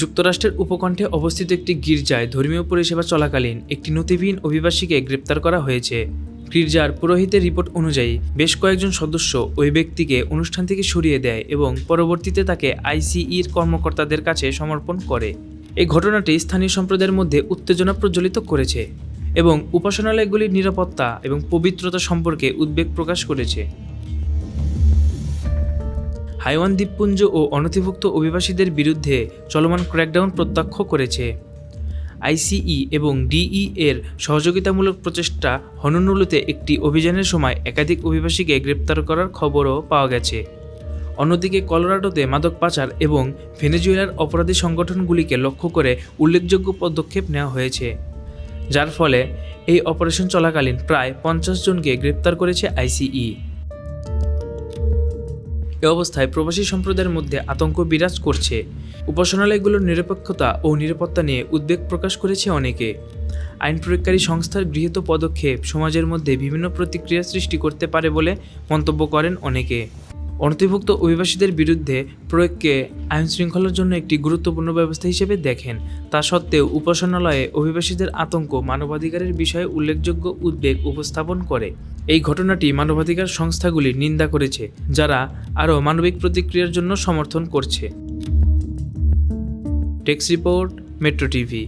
যুক্তরাষ্ট্রের উপকণ্ঠে অবস্থিত একটি গির্জায় ধর্মীয় পরিষেবা চলাকালীন একটি নথিবিহীন অভিবাসীকে গ্রেপ্তার করা হয়েছে। গির্জার পুরোহিতের রিপোর্ট অনুযায়ী, বেশ কয়েকজন সদস্য ওই ব্যক্তিকে অনুষ্ঠান থেকে সরিয়ে দেয় এবং পরবর্তীতে তাকে আইসিইর কর্মকর্তাদের কাছে সমর্পণ করে। এই ঘটনাটি স্থানীয় সম্প্রদায়ের মধ্যে উত্তেজনা প্রজ্বলিত করেছে এবং উপাসনালয়গুলির নিরাপত্তা এবং পবিত্রতা সম্পর্কে উদ্বেগ প্রকাশ করেছে। হাইওয়ান দ্বীপপুঞ্জ ও অনথিভুক্ত অভিবাসীদের বিরুদ্ধে চলমান ক্র্যাকডাউন প্রত্যক্ষ করেছে। আইসিই এবং ডিই এর সহযোগিতামূলক প্রচেষ্টা হননুলুতে একটি অভিযানের সময় একাধিক অভিবাসীকে গ্রেপ্তার করার খবরও পাওয়া গেছে। অন্যদিকে কলোরাডোতে মাদক পাচার এবং ভেনেজুয়েলার অপরাধী সংগঠনগুলিকে লক্ষ্য করে উল্লেখযোগ্য পদক্ষেপ নেওয়া হয়েছে। যার ফলে এই অপারেশন চলাকালীন প্রায় পঞ্চাশ জনকে গ্রেপ্তার করেছে আইসিই। এ অবস্থায় প্রবাসী সম্প্রদায়ের মধ্যে আতঙ্ক বিরাজ করছে। উপাসনালয়গুলোর নিরপেক্ষতা ও নিরাপত্তা নিয়ে উদ্বেগ প্রকাশ করেছে অনেকে। আইন প্রয়োগকারী সংস্থার গৃহীত পদক্ষেপ সমাজের মধ্যে বিভিন্ন প্রতিক্রিয়া সৃষ্টি করতে পারে বলে মন্তব্য করেন অনেকে। অনতিভুক্ত অভিবাসীদের বিরুদ্ধে প্রয়োগকে আইন শৃঙ্খলার জন্য একটি গুরুত্বপূর্ণ ব্যবস্থা হিসেবে দেখেন। তা সত্ত্বেও উপাসনালয়ে অভিবাসীদের আতঙ্ক মানবাধিকারের বিষয়ে উল্লেখযোগ্য উদ্বেগ উপস্থাপন করে। এই ঘটনাটি মানবাধিকার সংস্থাগুলি নিন্দা করেছে, যারা আরও মানবিক প্রতিক্রিয়ার জন্য সমর্থন করছে। Text report, Metro TV.